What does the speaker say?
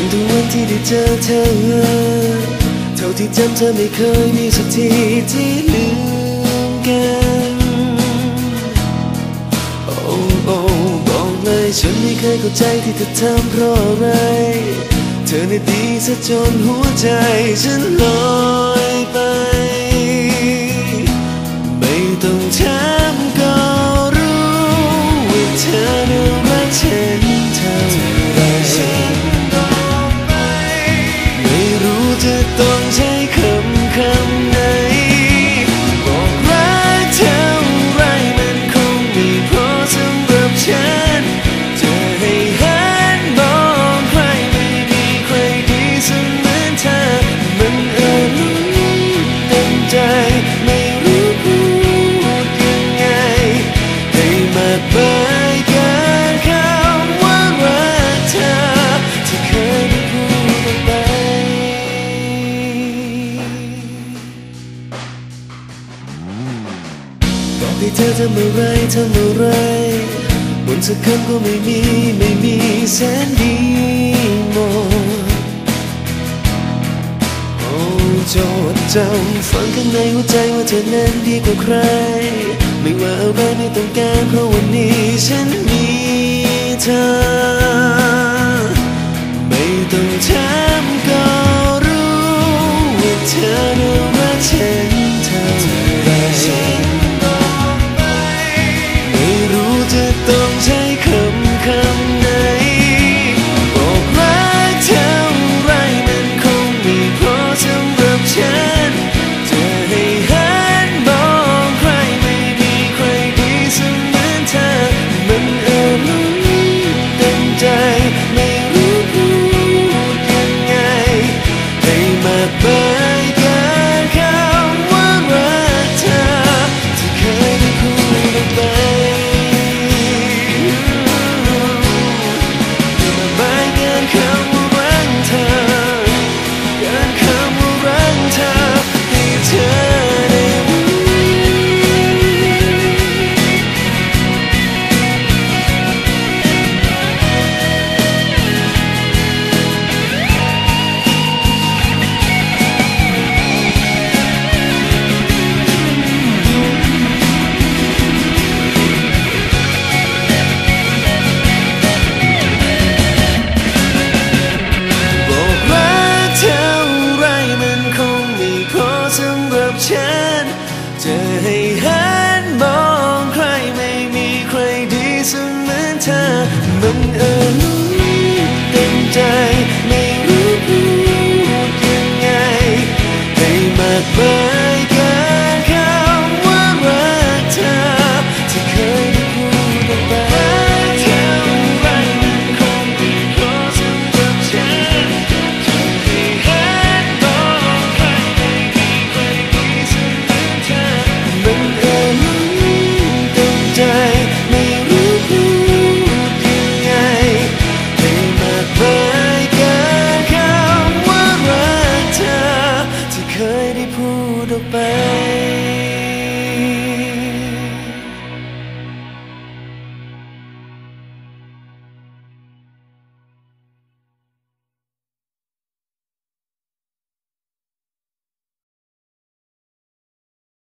ตั้งแต่วันที่ได้เจอเธอ เท่าที่จำเธอไม่เคยมีสักทีที่ลืมกัน โอ้โอ้บอกเลยฉันไม่เคยเข้าใจที่เธอทำเพราะอะไร เธอในดีซะจนหัวใจฉันลอยไป ให้เธอทำอะไรทำอะไรบนสักคำก็ไม่มีไม่มีแสนดีมองโอ้จดจำฝังข้างในหัวใจว่าเธอนั้นดีกว่าใคร ไม่ว่าอะไรไม่ต้องการเพราะวันนี้ฉันมีเธอ เสมือนเธอมันเออลุ้นเต็มใจไม่รู้พูดยังไงให้มากเบอร์